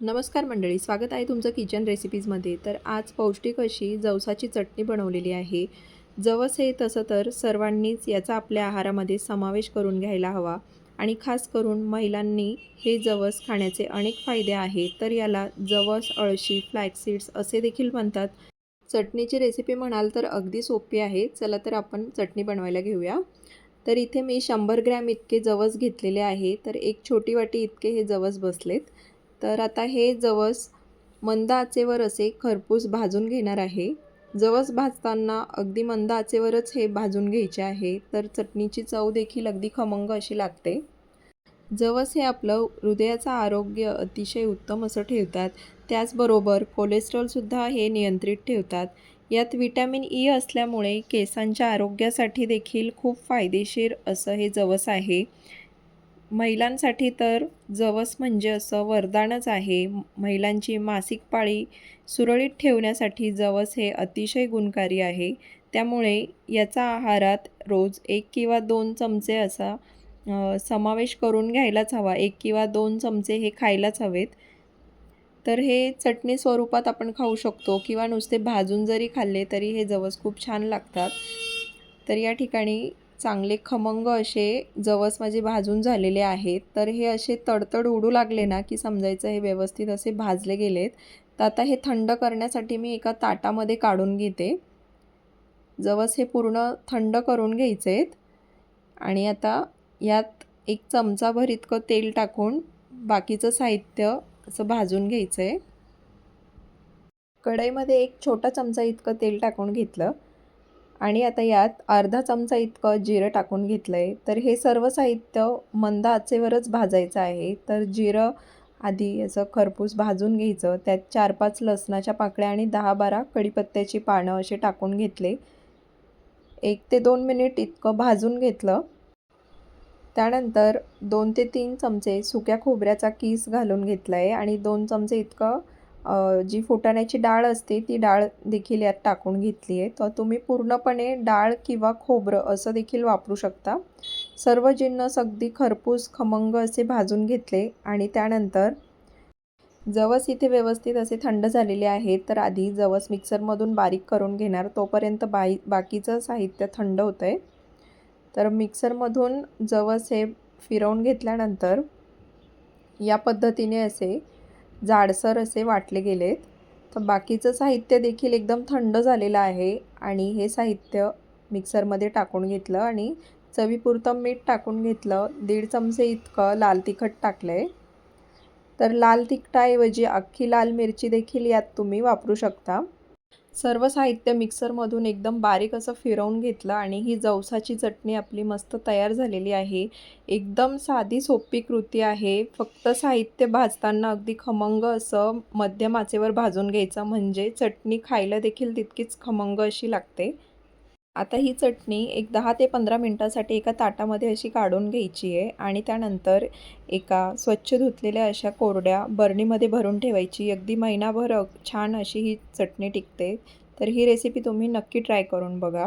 नमस्कार मंडळी स्वागत आहे तुमचं किचन रेसिपीजमध्ये तर आज पौष्टिक अशी जवसाची चटणी बनवलेली आहे. जवस हे तसं तर सर्वांनीच याचा आपल्या आहारामध्ये समावेश करून घ्यायला हवा आणि खास करून महिलांनी हे जवस खाण्याचे अनेक फायदे आहेत तर याला जवस अळशी फ्लॅक्सीड्स असे देखील म्हणतात. चटणीची रेसिपी म्हणाल तर अगदी सोपी आहे. चला तर आपण चटणी बनवायला घेऊया. तर इथे मी शंभर ग्रॅम इतके जवस घेतलेले आहे. तर एक छोटी वाटी इतके हे जवस बसलेत. तर आता हे जवस मंद आचेवर असे खरपूस भाजून घेणार आहे. जवस भाजताना अगदी मंद आचेवरच हे भाजून घ्यायचे आहे तर चटणीची चव देखील अगदी खमंग अशी लागते. जवस हे आपलं हृदयाचं आरोग्य अतिशय उत्तम असं ठेवतात. त्याचबरोबर कोलेस्ट्रॉलसुद्धा हे नियंत्रित ठेवतात. यात विटॅमिन ई e असल्यामुळे केसांच्या आरोग्यासाठी देखील खूप फायदेशीर असं हे जवस आहे. महिलांसाठी तर जवस म्हणजे असं वरदानच आहे. महिलांची मासिक पाळी सुरळीत ठेवण्यासाठी जवस हे अतिशय गुणकारी आहे. त्यामुळे याचा आहारात रोज एक किंवा दोन चमचे असा समावेश करून घ्यायलाच हवा. एक किंवा दोन चमचे हे खायलाच हवेत. तर हे चटणी स्वरूपात आपण खाऊ शकतो किंवा नुसते भाजून जरी खाल्ले तरी हे जवस खूप छान लागतात. तर या ठिकाणी चांगले खमंग असे जवस माझे भाजून झालेले आहेत. तर हे असे तडतड उडू लागले ना की समजायचं हे व्यवस्थित असे भाजले गेलेत. तर आता हे थंड करण्यासाठी मी एका ताटामध्ये काढून घेते. जवस हे पूर्ण थंड करून घ्यायचे आहेत आणि आता यात एक चमचाभर इतकं तेल टाकून बाकीचं साहित्य असं भाजून घ्यायचं आहे कढईमध्ये एक छोटा चमचा इतकं तेल टाकून घेतलं. आणि आता यात अर्धा चमचा इतकं जिरं टाकून घेतलं आहे तर हे सर्व साहित्य मंद आचेवरच भाजायचं आहे. तर जिरं आधी याचं खरपूस भाजून घ्यायचं. त्यात चार पाच लसणाच्या पाकळ्या आणि दहा बारा कढीपत्त्याची पानं असे टाकून घेतले. एक ते दोन मिनिट इतकं भाजून घेतलं. त्यानंतर दोन ते तीन चमचे सुक्या खोबऱ्याचा कीस घालून घेतला आहे आणि दोन चमचे इतकं जी फुटाण्याची डाळ असते ती डाळ देखील यात टाकून घेतली आहे. तर तुम्ही पूर्णपणे डाळ किंवा खोबरं असं देखील वापरू शकता. सर्व जिन्नस अगदी खरपूस खमंग असे भाजून घेतले आणि त्यानंतर जवस इथे व्यवस्थित असे थंड झालेले आहेत तर आधी जवस मिक्सरमधून बारीक करून घेणार. तोपर्यंत बाई बाकीचं साहित्य थंड होतं आहे तर मिक्सरमधून जवस हे फिरवून घेतल्यानंतर या पद्धतीने असे जाडसर असे वाटले गेलेत. तर बाकीचं साहित्य देखील एकदम थंड झालेलं आहे आणि हे साहित्य मिक्सरमध्ये टाकून घेतलं आणि चवीपुरतं मीठ टाकून घेतलं. दीड चमचे इतकं लाल तिखट टाकलं आहे तर लाल तिखटाऐवजी अख्खी लाल मिरची देखील यात तुम्ही वापरू शकता. सर्व साहित्य मिक्सरमधून एकदम बारीक असं फिरवून घेतलं आणि ही जवसाची चटणी आपली मस्त तयार झालेली आहे. एकदम साधी सोपी कृती आहे. फक्त साहित्य भाजताना अगदी खमंग असं मध्यम आचेवर भाजून घ्यायचं. म्हणजे चटणी खायला देखील तितकीच खमंग अशी लागते. आता ही चटणी एक दहा ते पंधरा मिनटासाठी एका ताटामध्ये अशी काढून घ्यायची आहे आणि त्यानंतर एका स्वच्छ धुतलेल्या अशा कोरड्या बरणीमध्ये भरून ठेवायची. अगदी महिनाभर अग- छान अशी ही चटणी टिकते. तर ही रेसिपी तुम्ही नक्की ट्राय करून बघा.